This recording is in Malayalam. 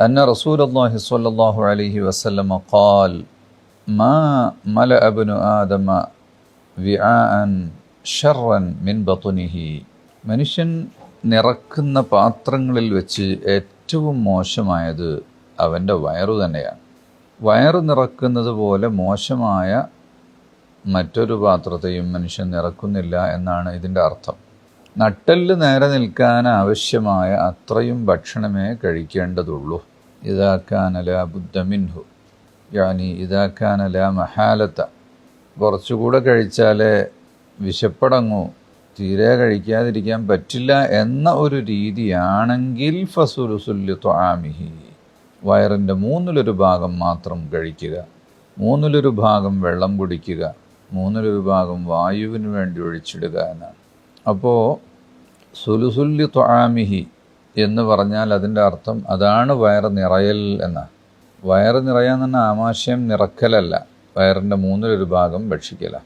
أن رسول الله صلى الله عليه وسلم قال ما ملأ ابن آدم وعاء شرا من بطنه മനുഷ്യൻ നിറക്കുന്ന പാത്രങ്ങളിൽ വെച്ച് ഏറ്റവും മോശമായത് അവൻ്റെ വയറു തന്നെയാണ് വയറ് നിറക്കുന്നത് പോലെ മോശമായ മറ്റൊരു പാത്രത്തെയും മനുഷ്യൻ നിറക്കുന്നില്ല എന്നാണ് ഇതിൻ്റെ അർത്ഥം നട്ടെല്ല് നേരെ നിൽക്കാൻ ആവശ്യമായ അത്രയും ഭക്ഷണമേ കഴിക്കേണ്ടതുള്ളൂ ഇതാക്കാനല ബുദ്ധമിൻഹു യാനി ഇതാക്കാനല മഹാലത്ത കുറച്ചുകൂടെ കഴിച്ചാലേ വിശപ്പടങ്ങൂ. തീരെ കഴിക്കാതിരിക്കാൻ പറ്റില്ല എന്ന ഒരു രീതിയാണെങ്കിൽ ഫസുലുസുല്ലു ത്വാമിഹി. വയറിന്റെ മൂന്നിലൊരു ഭാഗം മാത്രം കഴിക്കുക. മൂന്നിലൊരു ഭാഗം വെള്ളം കുടിക്കുക. മൂന്നിലൊരു ഭാഗം വായുവിന് വേണ്ടി ഒഴിച്ചിടുക എന്നാണ്. അപ്പോൾ സുലുസുല്ലി ത്വാമിഹി എന്ന് പറഞ്ഞാൽ അതിന്റെ അർത്ഥം അതാണ് വയറ് നിറയൽ എന്ന. വയറ് നിറയാൻ തന്നെ ആമാശയം നിറക്കലല്ല. വയറിന്റെ മൂന്നിലൊരു ഭാഗം ഭക്ഷിക്കല.